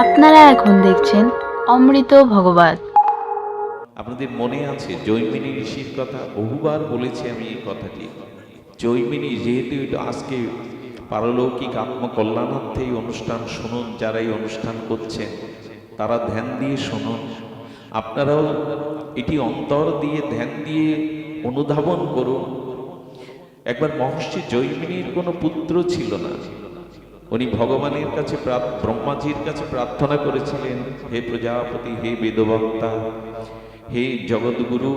আপনারা এখন দেখছেন অমৃত ভগবত আপনাদের মনে আছে, জৈমিনী ঋষির কথা? বহুবার বলেছি আমি এই কথাটি। জৈমিনী, যেহেতু আজকে পারলৌকিক আত্মকল্যাণার্থে এই অনুষ্ঠান শুনুন, যারা এই অনুষ্ঠান করছেন, তারা ধ্যান দিয়ে শুনুন। আপনারাও এটি অন্তর দিয়ে ধ্যান দিয়ে অনুধাবন করুন। একবার মহর্ষি জৈমিনীর কোনো পুত্র ছিল না। উনি ভগবানের কাছে ব্রহ্মাজির কাছে প্রার্থনা করেছিলেন, হে প্রজাপতি, হে বেদবক্তা, হে জগৎগুরু,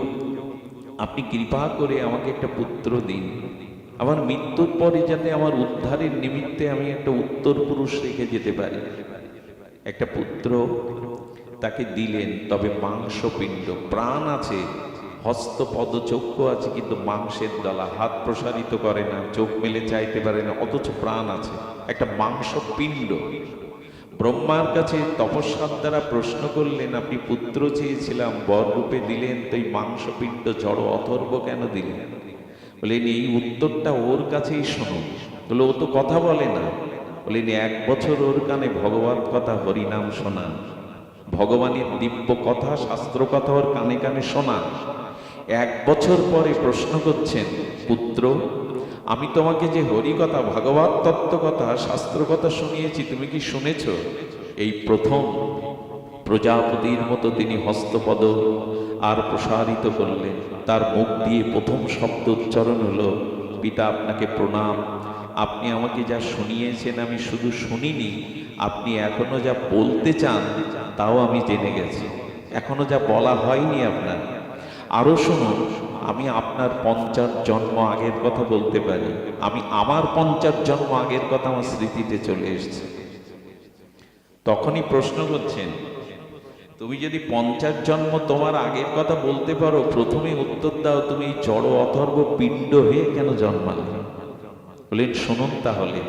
আপনি কৃপা করে আমাকে একটা পুত্র দিন। আমার মৃত্যুর পরে যাতে আমার উদ্ধারের নিমিত্তে আমি একটা উত্তর পুরুষ রেখে যেতে পারি। একটা পুত্র তাকে দিলেন, তবে মাংসপিণ্ড, প্রাণ আছে হস্ত পদ চক্ষু আছে, কিন্তু মাংসের দলা হাত প্রসারিত করে না, চোখ মেলে চাইতে পারে না, অথচ প্রাণ আছে। একটা মাংসপিণ্ড। ব্রহ্মার কাছে তপস্যার দ্বারা প্রশ্ন করলেন, আপনি পুত্র চেয়েছিলাম, বর রূপে দিলেন, তো এই মাংসপিণ্ড জড় অথর্ব কেন দিলেন? বলেন এই উত্তরটা ওর কাছেই শোনো। বলে ও তো কথা বলে না। বলেন এক বছর ওর কানে ভগবত কথা, হরিনাম শোনা। ভগবানের দিব্য কথা, শাস্ত্র কথা ওর কানে কানে শোনা। এক বছর পরে প্রশ্ন করছেন, পুত্র, আমি তোমাকে যে হরি কথা ভগবত শাস্ত্র কথা শুনিয়েছি, তুমি কি শুনেছ? এই প্রথম প্রজাপতির মতো তিনি হস্তপদ আর প্রসারিত করলেন। তার মুখ দিয়ে প্রথম শব্দ উচ্চারণ হলো, পিতা, আপনাকে প্রণাম। আপনি আমাকে যা শুনিয়েছেন, আমি শুধু শুনিনি। আপনি এখনও যা বলতে চান, তাও আমি জেনে গেছি। এখনও যা বলা হয়নি আপনার আরও শুনুন, আমি আপনার পঞ্চাশ জন্ম আগের কথা বলতে পারি। আমি আমার পঞ্চাশ জন্ম আগের কথা আমার স্মৃতিতে চলে এসেছে। তখনই প্রশ্ন করছেন, তুমি যদি পঞ্চাশ জন্ম তোমার আগের কথা বলতে পারো, প্রথমে উত্তর দাও, তুমি জড় অথর্ব পিণ্ড হয়ে কেন জন্মালে? বলেন, শুনুন তাহলে।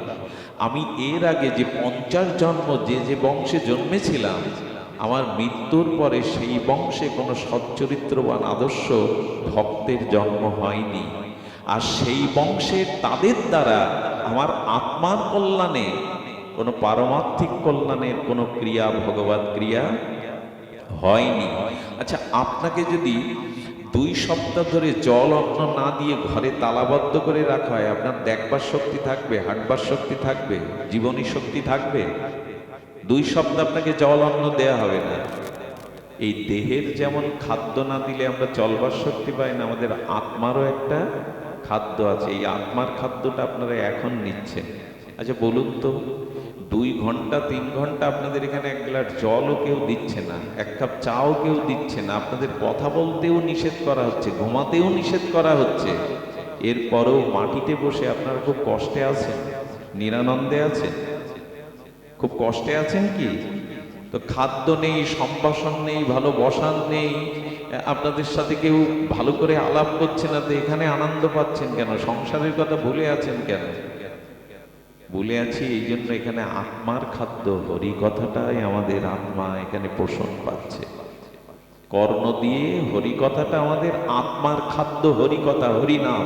আমি এর আগে যে পঞ্চাশ জন্ম যে যে বংশে জন্মেছিলাম আমার মৃত্যুর পরে সেই বংশে কোনো সচ্চরিত্রবান আদর্শ ভক্তের জন্ম হয়নি। আর সেই বংশে তাদের দ্বারা আমার আত্মার কল্যাণে, কোনো পারমার্থিক কল্যাণের কোনো ক্রিয়া, ভগবত ক্রিয়া হয়নি। আচ্ছা আপনাকে যদি দুই সপ্তাহ ধরে জল অন্ন না দিয়ে ঘরে তালাবদ্ধ করে রাখা হয়, আপনার দেখবার শক্তি থাকবে, হাঁটবার শক্তি থাকবে, জীবনী শক্তি থাকবে? দুই সপ্তাহ আপনাকে জল অন্ন দেয়া হবে না। এই দেহের যেমন খাদ্য না দিলে আমরা চলবার শক্তি পাই না, আমাদের আত্মারও একটা খাদ্য আছে। এই আত্মার খাদ্যটা আপনারা এখন নিচ্ছেন। আচ্ছা বলুন তো, দুই ঘণ্টা, তিন ঘণ্টা আপনাদের এখানে এক গ্লাস জলও কেউ দিচ্ছে না, এক কাপ চাও কেউ দিচ্ছে না। আপনাদের কথা বলতেও নিষেধ করা হচ্ছে, ঘুমাতেও নিষেধ করা হচ্ছে। এরপরেও মাটিতে বসে আপনারা খুব কষ্টে আছেন, নিরানন্দে আছেন। খুব কষ্টে আছেন কি? তো খাদ্য নেই, সম্ভাষণ নেই ভালো বসান নেই আপনাদের সাথে কেউ ভালো করে আলাপ করছে না, তো এখানে আনন্দ পাচ্ছেন কেন? সংসারের কথা ভুলে আছেন কেন? ভুলে আছি এই জন্য এখানে আত্মার খাদ্য, হরি কথাটাই আমাদের আত্মা এখানে পোষণ পাচ্ছে। কর্ণ দিয়ে হরি কথাটা আমাদের আত্মার খাদ্য, হরি কথা, হরি নাম।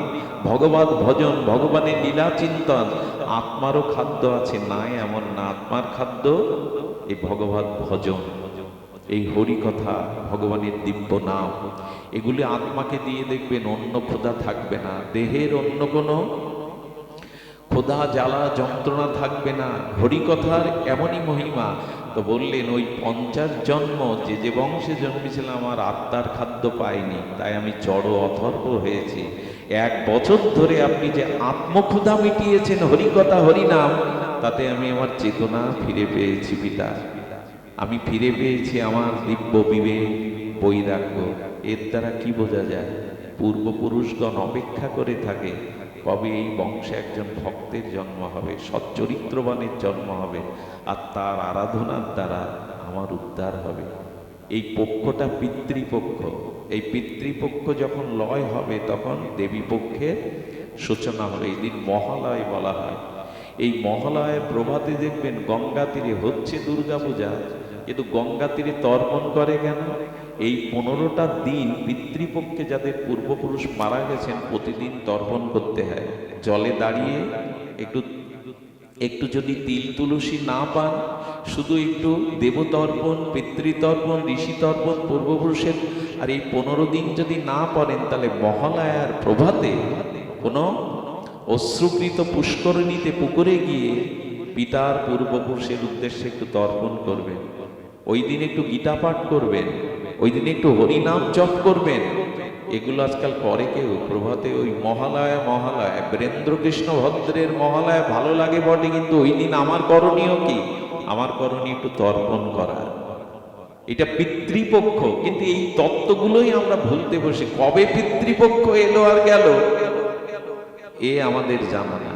ভগবত ভজন, ভগবানের লীলা চিন্তন আত্মারও খাদ্য আছে, নাই এমন না। আত্মার খাদ্য এই ভগবত ভজন। এই হরি কথা ভগবানের দিব্য নাম। এগুলি আত্মাকে দিয়ে দেখবেন অন্য ক্ষুধা থাকবে না। দেহের অন্য কোনো ক্ষুধা, জ্বালা, যন্ত্রণা থাকবে না। হরিকথার এমনই মহিমা। তো বললেন, ওই পঞ্চাশ জন্ম, যে যে বংশে জন্মেছিলাম, আমার আত্মার খাদ্য পাইনি। তাই আমি জড় অথর্ব হয়েছি। এক বছর ধরে আপনি যে আত্মক্ষুধা মিটিয়েছেন হরিকথা, হরিনাম, তাতে আমি আমার চেতনা ফিরে পেয়েছি পিতা। আমি ফিরে পেয়েছি আমার দিব্য বিবেক, বৈরাগ্য। এর দ্বারা কি বোঝা যায়? পূর্বপুরুষগণ অপেক্ষা করে থাকে, কবে এই বংশে একজন ভক্তের জন্ম হবে, সচ্চরিত্রবানের জন্ম হবে, আর তার আরাধনার দ্বারা আমার উদ্ধার হবে। এই পক্ষটা পিতৃপক্ষ। এই পিতৃপক্ষ যখন লয় হবে, তখন দেবী পক্ষের সূচনা হবে এই দিন মহালয় বলা হয়। এই মহালয়ের প্রভাতে দেখবেন গঙ্গা তীরে হচ্ছে দুর্গাপূজা কিন্তু গঙ্গা তীরে তর্পণ করে কেন? এই পনেরোটা দিন পিতৃপক্ষে যাদের পূর্বপুরুষ মারা গেছেন, প্রতিদিন তর্পণ করতে হয়। জলে দাঁড়িয়ে একটু একটু যদি তিল তুলসী না পান, শুধু একটু দেবতর্পণ, পিতৃতর্পণ, ঋষিতর্পণ, পূর্বপুরুষের আর এই পনেরো দিন যদি না পড়েন, তাহলে মহালয়ার প্রভাতে কোনো অশ্রুকৃত পুষ্করণীতে পুকুরে গিয়ে পিতার পূর্বপুরুষের উদ্দেশ্যে একটু তর্পণ করবেন। ওই দিন একটু গীতা পাঠ করবেন, ওই দিন একটু হরিনাম জপ করবেন। এগুলো আজকাল করে কেউ। প্রভাতে ওই মহালয়া মহালয়া বীরেন্দ্র কৃষ্ণ ভদ্রের মহালয়া ভালো লাগে বটে, কিন্তু ওই দিন আমার করণীয় কি? আমার করণীয় একটু তর্পণ করা। এটা পিতৃপক্ষ, কিন্তু এই তত্ত্বগুলোই আমরা ভুলতে বসে, কবে পিতৃপক্ষ এলো আর গেল? এ আমাদের জানা না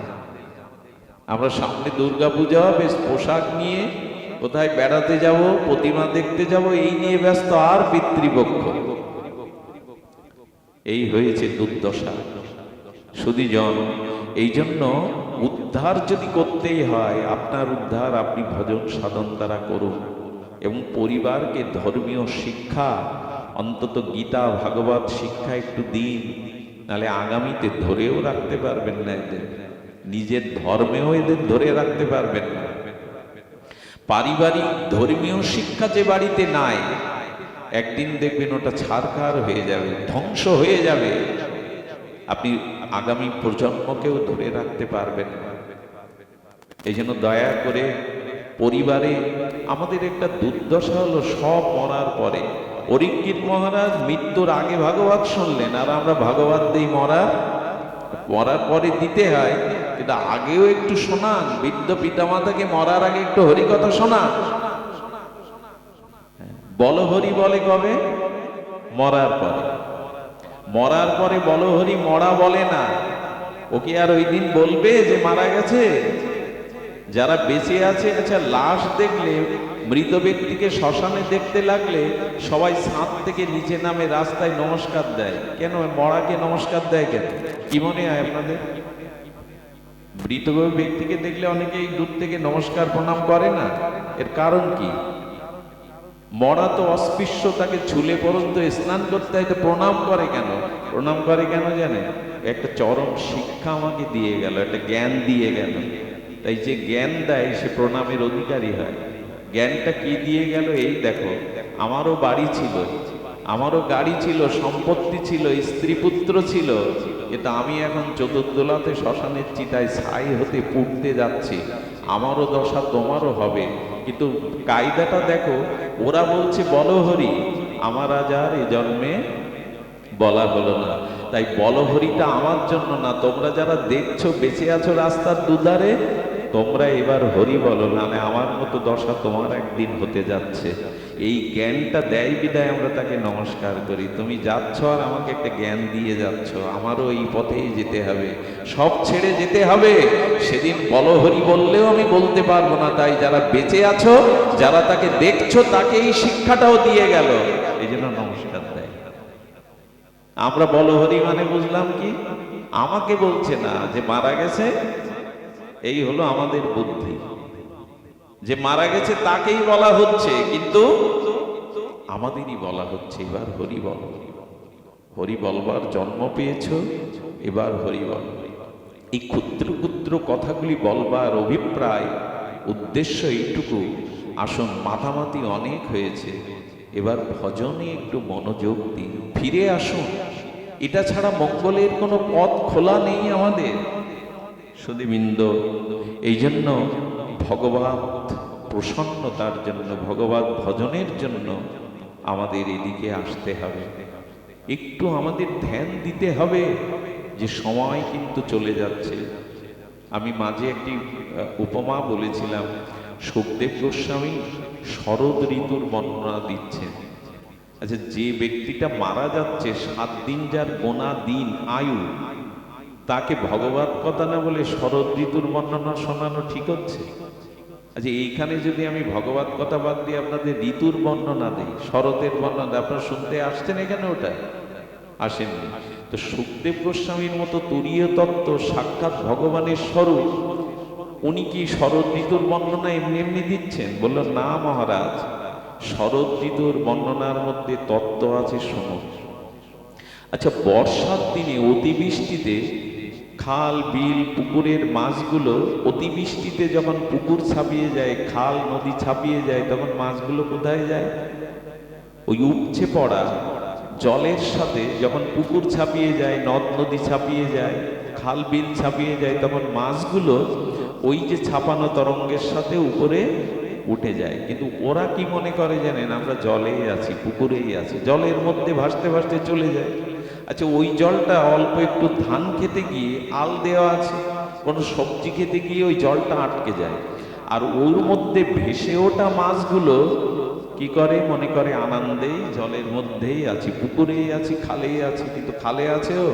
আমরা সামনে দুর্গা পূজা বেশ পোশাক নিয়ে কোথায় বেড়াতে যাব, প্রতিমা দেখতে যাব, এই নিয়ে ব্যস্ত আর পিতৃপক্ষ। এই হয়েছে দুর্দশা। সুদীজন এই জন্য উদ্ধার যদি করতেই হয়, আপনার উদ্ধার আপনি ভজন সাধন দ্বারা করুন। এবং পরিবারকে ধর্মীয় শিক্ষা, অন্তত গীতা, ভাগবত শিক্ষা একটু দিন, নালে আগামীতে ধরেও রাখতে পারবেন না এদের। নিজের ধর্মেও এদের ধরে রাখতে পারবেন না। পারিবারিক ধর্মীয় শিক্ষা যে বাড়িতে নাই, একদিন দেখবেন ওটা ছারখার হয়ে যাবে, ধ্বংস হয়ে যাবে। আপনি আগামী প্রজন্মকেও ধরে রাখতে পারবেন এই জন্য দয়া করে পরিবারে আমাদের একটা দুর্দশা হলো সব মরার পরে। পরীক্ষিত মহারাজ মৃত্যুর আগে ভাগবত শুনলেন, আর আমরা ভাগবত দিই মরার মরার পরে দিতে হয়, কিন্তু আগেও একটু শোনান, বৃদ্ধ পিতামাতাকে মরার আগে একটু হরিকথা শোনান। বল হরি বলে কবে? মরার পরে। মরার পরে বল হরি মরা বলে না। ওকে আর ওই দিন বলবে যে মারা গেছে? যারা বেঁচে আছে আচ্ছা লাশ দেখলে, মৃত ব্যক্তিকে শ্মশানে দেখতে লাগলে সবাই ছাদ থেকে নিচে নামে রাস্তায় নমস্কার দেয়। কেন? মরাকে নমস্কার দেয় কেন? কি মনে হয় আপনাদের? মৃত ব্যক্তিকে দেখলে অনেকেই দূর থেকে নমস্কার প্রণাম করে না। এর কারণ কি? মরা তো অস্পৃশ্য, তাকে ছুলে পর্যন্ত স্নান করতে হয় প্রণাম করে কেন? প্রণাম করে কেন জানে একটা চরম শিক্ষা আমাকে দিয়ে গেল, একটা জ্ঞান দিয়ে গেল। তাই যে জ্ঞান দেয় সে প্রণামের অধিকারী হয়। জ্ঞানটা কি দিয়ে গেল? এই দেখো, আমারও বাড়ি ছিল, আমারও গাড়ি ছিল, সম্পত্তি ছিল স্ত্রী পুত্র ছিল, কিন্তু আমি এখন চতুর্দোলাতে শ্মশানের চিতায় ছাই হতে পুড়তে যাচ্ছি। আমারও দশা তোমারও হবে। কিন্তু কায়দাটা দেখো, ওরা বলছে, বলো হরি, আমার আজ আর এ জন্মে বলা হলো না। তাই বলহরিটা আমার জন্য না। তোমরা যারা দেখছ, বেঁচে আছো রাস্তার দুধারে তোমরা এবার হরি বলো না মানে আমার মতো দশা তোমার একদিন হতে যাচ্ছে। এই জ্ঞানটা দেয় বিদায়, আমরা তাকে নমস্কার করি। তুমি যাচ্ছ আর আমাকে একটা জ্ঞান দিয়ে যাচ্ছ, আমারও এই পথেই যেতে হবে। সব ছেড়ে যেতে হবে। সেদিন বলহরি বললেও আমি বলতে পারব না তাই যারা বেঁচে আছো, যারা তাকে দেখছ, তাকে এই শিক্ষাটাও দিয়ে গেল। এই জন্য নমস্কার দেয়। আমরা বলহরি মানে বুঝলাম কি? আমাকে বলছে না যে মারা গেছে এই হলো আমাদের বুদ্ধি। যে মারা গেছে তাকেই বলা হচ্ছে, কিন্তু আমাদেরই বলা হচ্ছে। এবার হরি বল। হরি বলবার জন্ম পেয়েছ, এবার হরি বল। এই ক্ষুদ্র ক্ষুদ্র কথাগুলি বলবার অভিপ্রায়, উদ্দেশ্য এইটুকু, আসুন মাতামাতি অনেক হয়েছে, এবার ভজনে একটু মনোযোগ দিন। ফিরে আসুন। এটা ছাড়া মঙ্গলের কোনো পথ খোলা নেই আমাদের। সুদীবৃন্দ এই জন্য ভগবত প্রসন্নতার জন্য ভগবত ভজনের জন্য আমাদের এদিকে আসতে হবে। একটু আমাদের ধ্যান দিতে হবে যে সময় কিন্তু চলে যাচ্ছে। আমি মাঝে একটি উপমা বলেছিলাম, সুখদেব গোস্বামী শরৎ ঋতুর বর্ণনা দিচ্ছেন। আচ্ছা যে ব্যক্তিটা মারা যাচ্ছে, সাত দিন যার গোনা দিন, আয়ু তাকে ভগবত কথা না বলে শরৎ ঋতুর বর্ণনা শোনানো ঠিক হচ্ছে? আচ্ছা এইখানে যদি আমি ভগবত কথা বাদ দিয়ে আপনাদের ঋতুর বর্ণনা দিই, শরতের বর্ণনা আপনারা শুনতে আসছেন এখানে ওটা আসেননি। তো সুখদেব গোস্বামীর মতো তুরীয় তত্ত্ব সাক্ষাৎ ভগবানের স্বরূপ, উনি কি শরৎ ঋতুর বর্ণনা এমনি এমনি দিচ্ছেন? বলল না মহারাজ, শরৎ ঋতুর বর্ণনার মধ্যে তত্ত্ব আছে সমুদ্র আচ্ছা বর্ষার দিনে অতিবৃষ্টিতে খাল, বিল, পুকুরের মাছগুলো অতিবৃষ্টিতে যখন পুকুর ছাপিয়ে যায়, খাল, নদী ছাপিয়ে যায়, তখন মাছগুলো কোথায় যায়? ওই উপচে পড়া জলের সাথে যখন পুকুর ছাপিয়ে যায়, নদ, নদী ছাপিয়ে যায়, খাল, বিল ছাপিয়ে যায়, তখন মাছগুলো ওই যে ছাপানো তরঙ্গের সাথে উপরে উঠে যায়। কিন্তু ওরা কি মনে করে জানেন? আমরা জলেই আছি, পুকুরেই আছি, জলের মধ্যে ভাসতে ভাসতে চলে যায়। আচ্ছা ওই জলটা অল্প একটু ধান খেতে গিয়ে আল দেওয়া আছে, কোনো সবজি খেতে গিয়ে ওই জলটা আটকে যায়। আর ওর মধ্যে ভেসে ওঠা মাছগুলো কি করে? মনে করে আনন্দেই জলের মধ্যেই আছি পুকুরেই আছি খালেই আছি, কিন্তু খালে আছেও?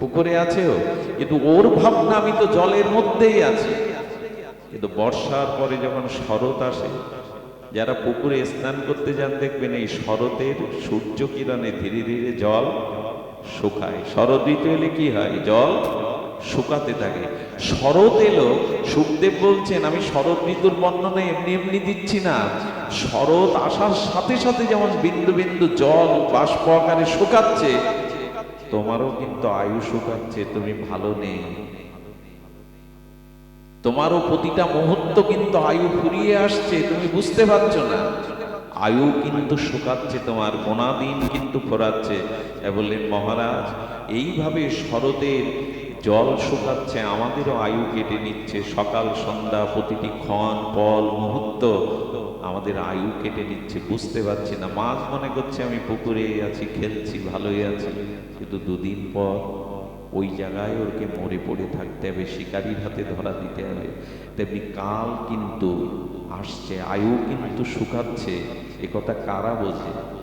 পুকুরে আছেও? কিন্তু ওর ভাবনা আমি তো জলের মধ্যেই আছি। কিন্তু বর্ষার পরে যখন শরৎ আসে, যারা পুকুরে স্নান করতে যান দেখবেন এই শরতের সূর্য কিরণে ধীরে ধীরে জল শুকায়। শরৎ ঋতু এলে কি হয়? জল শুকাতে থাকে। শরৎ এলো, সুখদেব বলছেন, আমি শরৎ ঋতুর বর্ণনা এমনি এমনি দিচ্ছি না। শরৎ আসার সাথে সাথে যেমন বিন্দু বিন্দু জল বাষ্প আকারে শুকাচ্ছে, তোমারও কিন্তু আয়ু শুকাচ্ছে, তুমি ভালো নেই। তোমারও প্রতিটা মুহূর্ত কিন্তু আয়ু ফুরিয়ে আসছে, তুমি বুঝতে পারছ না। আয়ু কিন্তু শুকাচ্ছে, তোমার গোনা দিন কিন্তু ফোরাচ্ছে বললেন, মহারাজ, এইভাবে শরতের জল শুকাচ্ছে, আমাদেরও আয়ু কেটে নিচ্ছে। সকাল, সন্ধ্যা, প্রতিটি ক্ষণ, পল, মুহূর্ত আমাদের আয়ু কেটে নিচ্ছে। বুঝতে পারছি না, মাছ মনে করছে আমি পুকুরে আছি, খেলছি, ভালোই আছি। কিন্তু দুদিন পর ওই জায়গায় ওরকে মরে পড়ে থাকতে হবে, শিকারির হাতে ধরা দিতে হবে। তেমনি কাল কিন্তু আসছে, আয়ু কিন্তু শুকাচ্ছে। এ কথা কারা বোঝে?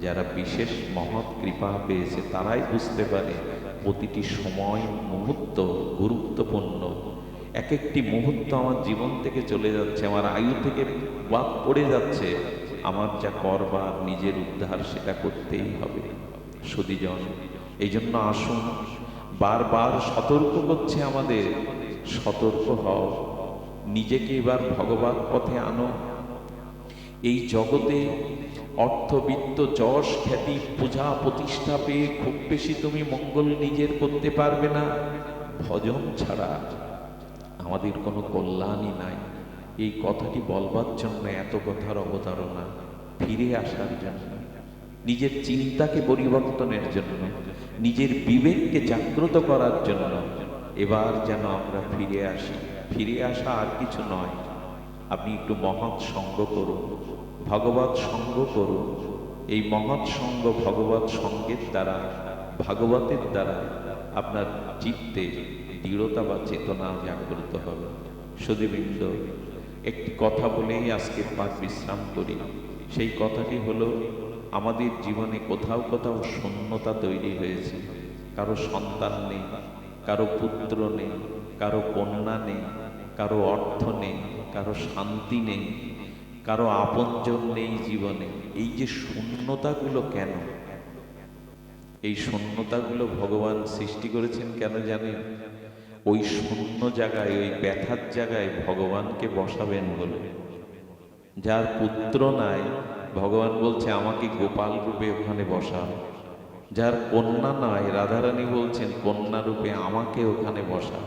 যারা বিশেষ মহৎ কৃপা পেয়েছে তারাই বুঝতে পারে প্রতিটি সময় মুহূর্ত গুরুত্বপূর্ণ। এক একটি মুহূর্ত আমার জীবন থেকে চলে যাচ্ছে, আমার আয়ু থেকে বাদ পড়ে যাচ্ছে। আমার যা করবার, নিজের উদ্ধার সেটা করতেই হবে। সুদীজন এই জন্য আসুন, বারবার সতর্ক করছে আমাদের। সতর্ক হও। নিজেকে এবার ভগবান পথে আনো। এই জগতে অর্থবিত্ত যশ খ্যাতি পূজা প্রতিষ্ঠা পেয়ে খুব বেশি তুমি মঙ্গল নিজের করতে পারবে না। ভজন ছাড়া আমাদের কোনো কল্যাণই নাই। এই কথাটি বলবার জন্য এত কথার অবতারণা ফিরে আসার জন্য, নিজের চিন্তাকে পরিবর্তনের জন্য, নিজের বিবেককে জাগ্রত করার জন্য এবার যেন আমরা ফিরে আসি। ফিরে আসা আর কিছু নয়। আপনি একটু মহৎ সঙ্গ করুন। ভগবত সঙ্গ করুন। এই মহৎ সঙ্গ ভগবত সঙ্গের দ্বারা, ভাগবতের দ্বারা আপনার চিত্তে দৃঢ়তা বা চেতনা জাগ্রত হবে। সুদীবৃন্দ একটি কথা বলেই আজকের পাঠ বিশ্রাম করি। সেই কথাটি হলো, আমাদের জীবনে কোথাও কোথাও শূন্যতা তৈরি হয়েছে। কারও সন্তান নেই, কারও পুত্র নেই, কারও কন্যা নেই, কারও অর্থ নেই, কারও শান্তি নেই। কারও আপনজন নেই জীবনে, এই যে শূন্যতাগুলো কেন? এই শূন্যতাগুলো ভগবান সৃষ্টি করেছেন কেন জানেন ওই শূন্য জায়গায়, ওই ব্যথার জায়গায় ভগবানকে বসাবেন বলে। যার পুত্র নাই, ভগবান বলছে, আমাকে গোপাল রূপে ওখানে বসা। যার কন্যা নাই, রাধারানী বলছেন, কন্যা রূপে আমাকে ওখানে বসা।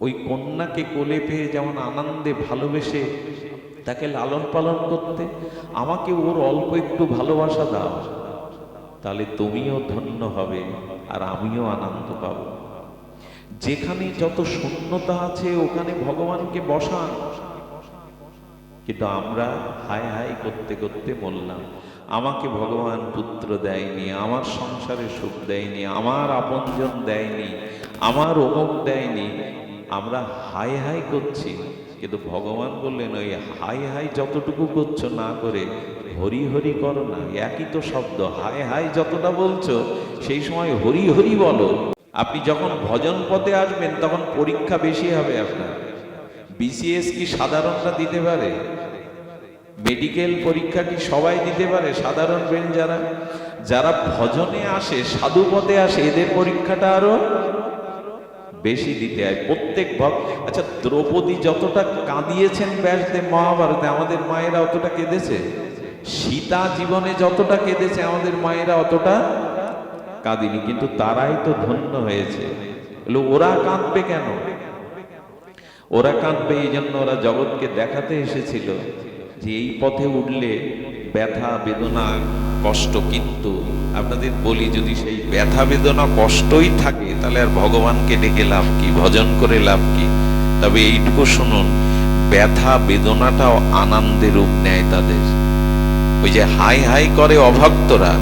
ওই কন্যাকে কোলে পেয়ে যেমন আনন্দে ভালোবেসে তাকে লালন পালন করতে আমাকে ওর অল্প একটু ভালোবাসা দাও। তাহলে তুমিও ধন্য হবে আর আমিও আনন্দ পাব। যেখানে যত শূন্যতা আছে, ওখানে ভগবানকে বসান। কিন্তু আমরা হাই হাই করতে করতে বললাম আমাকে ভগবান পুত্র দেয়নি, আমার সংসারে সুখ দেয়নি, আমার আপনজন দেয়নি, আমার অমুক দেয়নি। আমরা হাই হাই করছি। কিন্তু ভগবান বললেন, ওই হাই হাই যতটুকু করছ না করে হরি হরি করো না, একই তো শব্দ, হাই হাই যতটা বলছো, সেই সময় হরি হরি বলো। আপনি যখন ভজন পথে আসবেন, তখন পরীক্ষা বেশি হবে আপনার। বিসিএস কি সাধারণরা দিতে পারে? মেডিকেল পরীক্ষা কি সবাই দিতে পারে, সাধারণ বেন যারা? যারা ভজনে আসে, সাধু পথে আসে, এদের পরীক্ষাটা আরও বেশি দিতে হয়। প্রত্যেক ভক্ত আচ্ছা দ্রৌপদী যতটা কাঁদিয়েছেন ব্যাসদেব মহাভারতে, আমাদের মায়েরা অতটা কেঁদেছে? সীতা জীবনে যতটা কেঁদেছে, আমাদের মায়েরা অতটা কাঁদিনি। কিন্তু তারাই তো ধন্য হয়েছে। ওরা কাঁদবে কেন? ওরা কাঁদবে এই জন্য ওরা জগৎকে দেখাতে এসেছিল যে এই পথে উঠলে ব্যথা বেদনা কষ্ট কিন্তু আপনাদের বলি, যদি সেই ব্যথা বেদনা কষ্টই থাকে, তাহলে আর ভগবানকে ডেকে লাভ কি, ভজন করে লাভ কি? তবে এইটুকু শুনুন, ব্যথা বেদনাটাও আনন্দের রূপ নেয় তাদের। ওই যে হাই হাই করে অভক্তরা,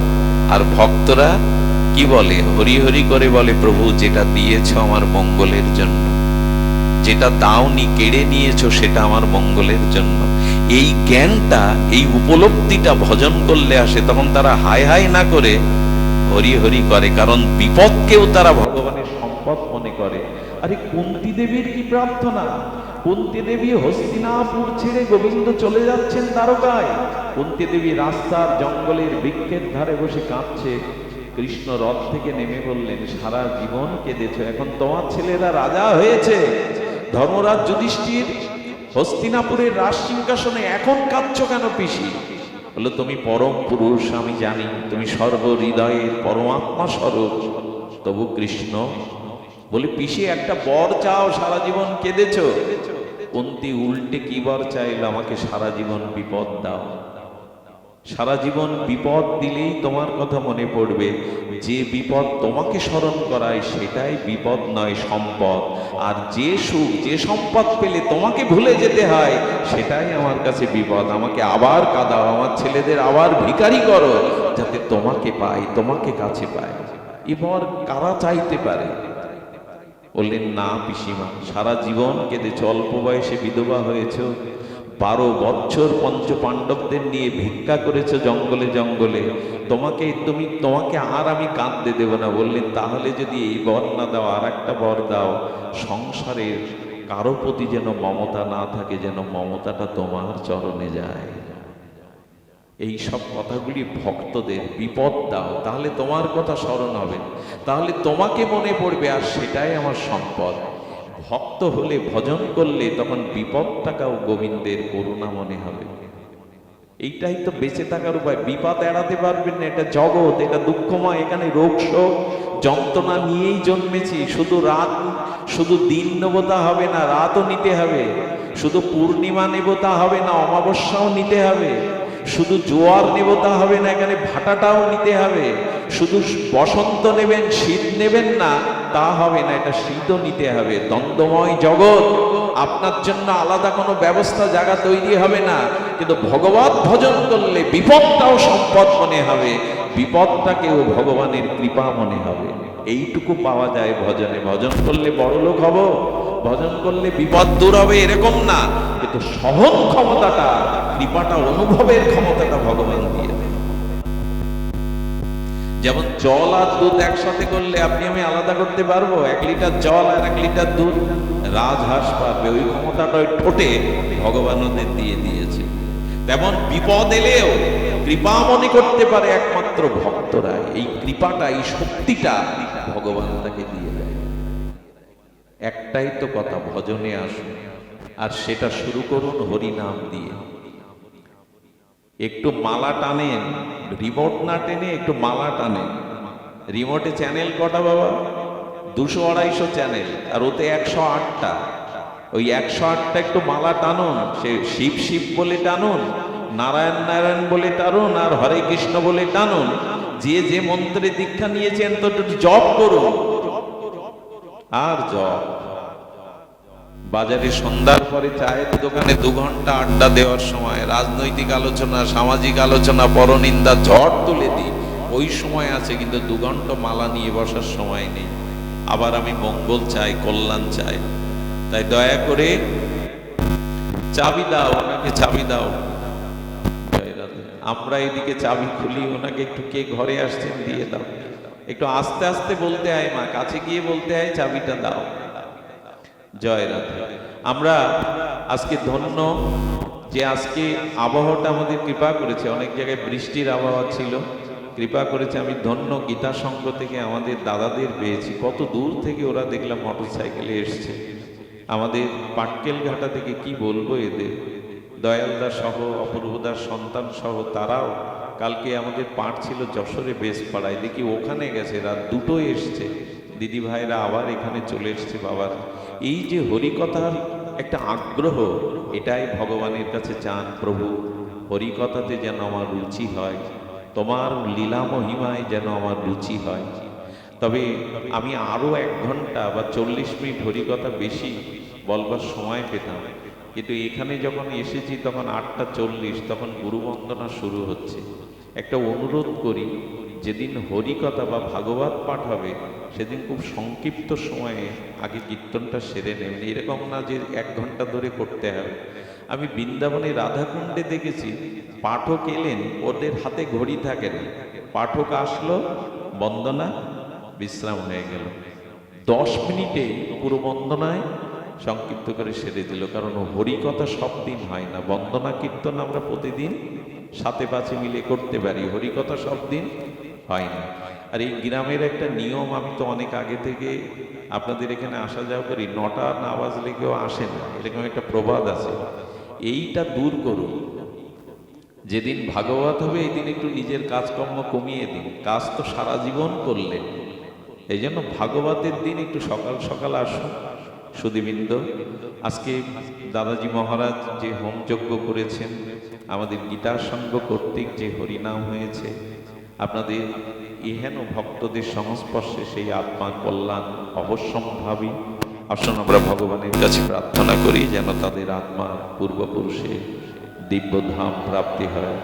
আর ভক্তরা কি বলে? হরি হরি করে বলে, প্রভু, যেটা দিয়েছ আমার মঙ্গলের জন্য, যেটা দাওনি, কেড়ে নিয়েছ, সেটা আমার মঙ্গলের জন্য। এই জ্ঞানটা, এই উপলব্ধিটা ভজন করলে আসে, তখন তারা হাই হাই না করে, হরি হরি করে, কারণ বিপদকেও তারা ভগবানের সম্পদ মনে করে। আরে কুন্তি দেবীর কি প্রার্থনা? কুন্তি দেবী হস্তিনাপুর ছেড়ে গোবিন্দ চলে যাচ্ছেন দ্বারকায়। কুন্তি দেবী রাস্তার জঙ্গলের বৃক্ষের ধারে বসে কাঁদছে। কৃষ্ণ রথ থেকে নেমে বললেন, সারা জীবন কেঁদেছ, এখন তোমার ছেলেরা রাজা হয়েছে। ধর্মরাজ যুধিষ্ঠির হস্তিনাপুরের রাজ সিংহাসনে এখন কাঁদছ কেন পিসি? বলে তুমি পরম পুরুষ, আমি জানি, তুমি সর্ব হৃদয়ের পরমাত্মা স্বরূপ। তবু কৃষ্ণ, বলে, পিসি, একটা বর চাও, সারা জীবন কেঁদেছ? কুন্তি উল্টে কি বর চাইল, আমাকে সারা জীবন বিপদ দাও। সারা জীবন বিপদ দিলেই তোমার কথা মনে পড়বে। যে বিপদ তোমাকে স্মরণ করায়, সেটাই বিপদ নয়, সম্পদ। আর যে সুখ, যে সম্পদ পেলে তোমাকে ভুলে যেতে হয়, সেটাই আমার কাছে বিপদ। আমাকে আবার কাঁদাও, আমার ছেলেদের আবার ভিকারি করো, যাতে তোমাকে পাই তোমাকে কাছে পাই এবার কারা চাইতে পারে? বললেন, না, পিসিমা, সারা জীবন কেঁদেছ, অল্প বয়সে বিধবা হয়েছ। বারো বছর পঞ্চ পাণ্ডবদের নিয়ে ভিক্ষা করেছ জঙ্গলে জঙ্গলে। তোমাকে, তুমি, তোমাকে আর আমি কাঁদতে দেব না। বললেন, তাহলে যদি এই বর না দাও আর একটা বর দাও, সংসারের কারও প্রতি যেন মমতা না থাকে, যেন মমতাটা তোমার চরণে যায়। এই সব কথাগুলি ভক্তদের বিপদ দাও, তাহলে তোমার কথা স্মরণ হবে। তাহলে তোমাকে মনে পড়বে, আর সেটাই আমার সম্পদ। ভক্ত হলে ভজন করলে তখন বিপদটাকেও গোবিন্দের করুণা মনে হবে। এইটাই তো বেঁচে থাকার উপায়। বিপদ এড়াতে পারবেন না, এটা জগৎ, এটা দুঃখময়, এখানে রোগ শোক, যন্ত্রণা নিয়েই জন্মেছি। শুধু রাত, শুধু দিন নেবতা হবে না, রাতও নিতে হবে। শুধু পূর্ণিমা নেবতা হবে না, অমাবস্যাও নিতে হবে। শুধু জোয়ার নেবতা হবে না, এখানে ভাটাটাও নিতে হবে। শুধু বসন্ত নেবেন, শীত নেবেন না তা হবে না, এটা শীতও নিতে হবে। দ্বন্দ্বময় জগৎ, আপনার জন্য আলাদা কোনো ব্যবস্থা, জায়গা তৈরি হবে না। কিন্তু ভগবত ভজন করলে বিপদটাও সম্পদ মনে হবে, বিপদটাকেও ভগবানের কৃপা মনে হবে। এইটুকু পাওয়া যায় ভজনে। ভজন করলে বড় লোক হব, ভজন করলে বিপদ দূর হবে, এরকম না। কিন্তু সহন ক্ষমতাটা, কৃপাটা, অনুভবের ক্ষমতাটা ভগবান দেয়। যেমন জল আর দুধ একসাথে করলে আপনি আমি আলাদা করতে পারব? এক লিটার জল আর এক লিটার দুধ? রাজহাঁস পাবে ওই ক্ষমতাটা ওই ঠোঁটে ভগবান ওদের দিয়ে দিয়েছে। তেমন বিপদ এলেও কৃপা মনে করতে পারে একমাত্র ভক্তরা। এই কৃপাটা, এই শক্তিটা ভগবান তাকে দিয়ে দেয়। একটাই তো কথা, ভজনে আসুন। আর সেটা শুরু করুন হরিনাম দিয়ে। একটু মালা টানেন রিমোট না টেনে একটু মালা টানেন রিমোটে চ্যানেল কটা বাবা? দুশো আড়াইশো চ্যানেল আর ওতে একশো আটটা। ওই একশো আটটা একটু মালা টানুন, সে শিব শিব বলে টানুন, নারায়ণ নারায়ণ বলে টানুন, আর হরে কৃষ্ণ বলে টানুন। যে যে মন্ত্রে দীক্ষা নিয়েছেন তো জপ করুন। আর জপ বাজারে সন্ধ্যার পরে চায়ের দোকানে দু ঘণ্টা আড্ডা দেওয়ার সময়, রাজনৈতিক আলোচনা, সামাজিক আলোচনা, পরনিন্দা, ঝড় তুলে দিই। ওই সময় আছে, কিন্তু দু ঘণ্টা মালা নিয়ে বসার সময় নেই। আবার আমি মঙ্গল চাই, কল্যাণ চাই। তাই দয়া করে চাবি দাও, ওনাকে চাবি দাও। আমরা এদিকে চাবি খুলি, ওনাকে একটু কে ঘরে আসছেন, দিয়ে দাও। একটু আস্তে আস্তে বলতে হয় মা, কাছে গিয়ে বলতে হয় চাবিটা দাও। জয় রাধে। আমরা আজকে ধন্য যে আজকে আবহাওয়াটা আমাদের কৃপা করেছে। অনেক জায়গায় বৃষ্টির আবহাওয়া ছিল। কৃপা করেছে, আমি ধন্য গীতা সংঘ থেকে আমাদের দাদাদের পেয়েছি। কত দূর থেকে ওরা দেখলাম মোটর সাইকেলে এসছে। আমাদের পাটকেল ঘাটা থেকে কি বলব এদের? দয়ালদা সহ, অপূর্বদার সন্তান সহ, তারাও কালকে আমাদের পাঠ ছিল যশোরে বেশ পাড়ায় দেখি ওখানে গেছে, রাত দুটো এসছে। দিদি ভাইরা আবার এখানে চলে এসছে বাবার এই যে হরিকথার একটা আগ্রহ, এটাই ভগবানের কাছে চান, প্রভু, হরিকথাতে যেন আমার রুচি হয়, তোমার লীলা মহিমায় যেন আমার রুচি হয়। তবে আমি আরও এক ঘণ্টা বা চল্লিশ মিনিট হরিকথা বেশি বলবার সময় পেতাম। কিন্তু এখানে যখন এসেছি, তখন আটটা চল্লিশ, তখন গুরুবন্দনা শুরু হচ্ছে। একটা অনুরোধ করি যেদিন হরিকথা বা ভাগবত পাঠ হবে, সেদিন খুব সংক্ষিপ্ত সময়ে আগে কীর্তনটা সেরে নেবেন এরকম না যে এক ঘণ্টা ধরে করতে হবে। আমি বৃন্দাবনে রাধাকুণ্ডে দেখেছি, পাঠক এলেন, ওদের হাতে ঘড়ি থাকে না। পাঠক আসলো, বন্দনা, বিশ্রাম হয়ে গেল। দশ মিনিটে পুরো বন্দনায় সংক্ষিপ্ত করে সেরে দিল, কারণ হরিকথা সব দিন হয় না। বন্দনা কীর্তন আমরা প্রতিদিন সাথে পাঁচে মিলে করতে পারি। হরিকথা সব দিন হয় না আর এই গ্রামের একটা নিয়ম, আমি তো অনেক আগে থেকে আপনাদের এখানে আসা যাওয়া করি, নটা না বাজলে কেউ আসে না। এরকম একটা প্রবাদ আছে। এইটা দূর করুন। যেদিন ভাগবত হবে, এই দিন একটু নিজের কাজকর্ম কমিয়ে দিন। কাজ তো সারা জীবন করলেন এই জন্য ভাগবতের দিন একটু সকাল সকাল আসুন, সুদীবৃন্দ। আজকে দাদাজি মহারাজ যে হোম হোমযজ্ঞ করেছেন, আমাদের গীতার সঙ্গ কর্তৃক যে হরিনাম হয়েছে আপনাদের ইহেন ভক্তদের সংস্পর্শে সেই আত্মার কল্যাণ অবশ্যম্ভাবী। আসুন আমরা ভগবানের কাছে প্রার্থনা করি যেন তাদের আত্মা পূর্বপুরুষের দিব্যধাম প্রাপ্তি হয়।